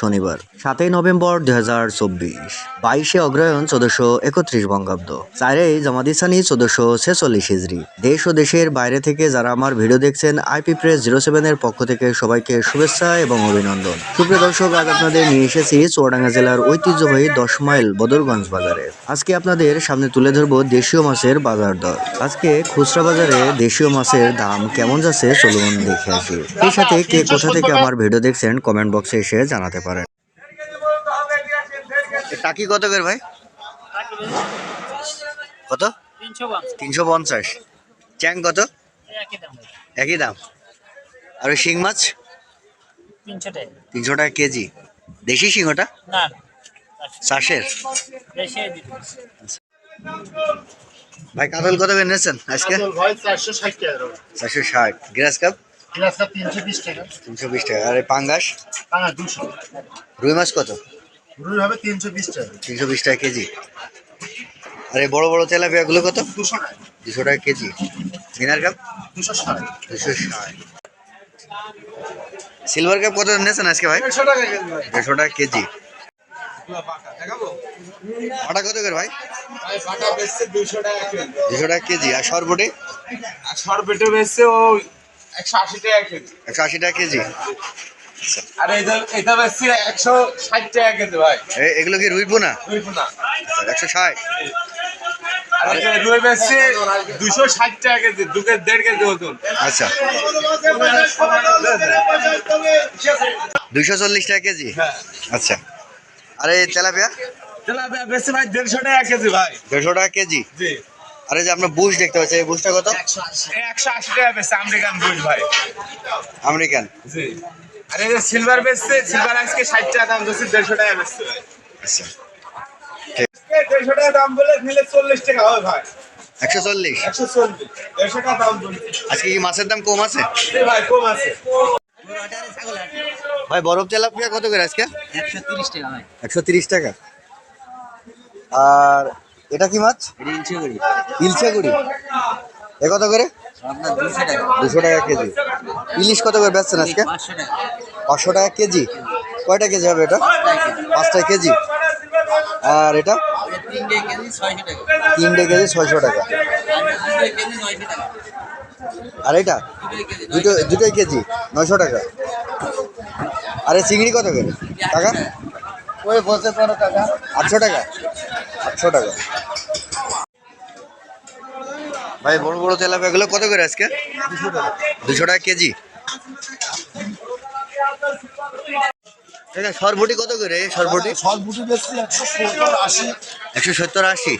শনিবার, সাতই নভেম্বর দুই হাজার চব্বিশ। বাইশে অগ্রহায়ণ চোদ্দশো একত্রিশ বঙ্গাব্দ। চারই জামাদিসানি চোদ্দশো ছেচল্লিশ হিজড়ি দেশ ও দেশের বাইরে থেকে যারা আমার ভিডিও দেখছেন আইপি প্রেস জিরো সেভেনের পক্ষ থেকে সবাইকে শুভেচ্ছা এবং অভিনন্দন। সুপ্রিয় দর্শক, আজ আপনাদের নিয়ে এসেছি চুয়াডাঙ্গা জেলার ঐতিহ্যবাহী দশ মাইল বদরগঞ্জ বাজারে। আজকে আপনাদের সামনে তুলে ধরবো দেশীয় মাছের বাজার দর। আজকে খুচরা বাজারে দেশীয় মাছের দাম কেমন যাচ্ছে, চলুন দেখে আসি। এর সাথে কে কোথা থেকে আমার ভিডিও দেখছেন, কমেন্ট বক্সে এসে জানাতে পারেন। টাকি কত করে ভাই? কত? তিনশো পঞ্চাশ। চ্যাং কত? একই দাম। আর ওই শিং মাছ? তিনশো টাকা কেজি। দেশি শিং ওটা? না না চাষের? ভাই কাতল কত করে নিয়েছেন আজকে? চারশো ষাট। Glass cup? গ্লাসটা তিনশো বিশ টাকা। তিনশো বিশ টাকা। আর এই পাঙ্গাস? দুশো। রুই মাছ কত? রুই হবে তিনশো বিশ টাকা। তিনশো বিশ টাকা কেজি। আর এই বড় বড় তেলাপিয়াগুলো কত? দুশো টাকা। দুশো টাকা কেজি। মিনার কাপ? দুশো ষাট। দুশো ষাট। সিলভার কাপ কত নিয়েছেন আজকে ভাই? দেড়শো টাকা কেজি ভাই। দেড়শো টাকা কেজি। আটা কত করে ভাই? দুশো টাকা কেজি। দুশো টাকা কেজি। আর সরবটি? আর বেচছে ও একশো আশি টাকা কেজি। একশো আশি টাকা কেজি? আর এটা এটা বেচছে একশো ষাট টাকা কেজি ভাই। এগুলো কি রুই পোনা? রুই পোনা একশো ষাট। দুশো ষাট টাকা কেজি দু কেজি দেড় কেজি ওজন। আচ্ছা। দুইশো চল্লিশ টাকা কেজি? হ্যাঁ। আচ্ছা। আর তেলাপিয়া? তেলাপিয়া বেচছে ভাই দেড়শো টাকা কেজি ভাই। দেড়শো টাকা কেজি? জি। আর এই যে আমরা বুশ দেখতে পাচ্ছি এই বুশটা কত? একশো আশি টাকা বেচছে আমেরিকান বুঝ ভাই। আমেরিকান? জি। আর এই যে সিলভার বেচছে সিলভার আজকে ষাট টাকা দাম দিচ্ছে দেড়শো টাকা বেচছে। ভাই আচ্ছা দেড়শো টাকা দাম বলে নিলে চল্লিশ টাকা হবে ভাই। একশো চল্লিশ? একশো চল্লিশ দেড়শো টাকা দাম আজকে কি মাছের দাম কম আছে? এই ভাই কম আছে। ভাই বরফ তেলাপিয়া কত করে আজকে? একশো তিরিশ টাকা ভাই। একশো তিরিশ টাকা। আর এটা কি মাছ? ইলশাগুড়ি এ কত করে? দুশো টাকা। কেজি। ইলিশ কত করে বেচছেন আজকে? পাঁচশো টাকা। কেজি। কয়টা কেজি হবে এটা? পাঁচটা কেজি। আর এটা? তিনটে কেজি ছয়শো টাকা। আর এটা? দুটো দুটো দুটোই কেজি নয়শো টাকা। আর এই চিংড়ি কত করে? টাকা? ওই বলতে পারো টাকা। আটশো টাকা? আটশো টাকা। ভাই বড় বড় তেলাপিয়াগুলো কত করে আজকে? দুশো টাকা। কেজি। সরবটি কত করে? সরবটি সরবটি একশো সত্তর আশি। একশো সত্তর আশি।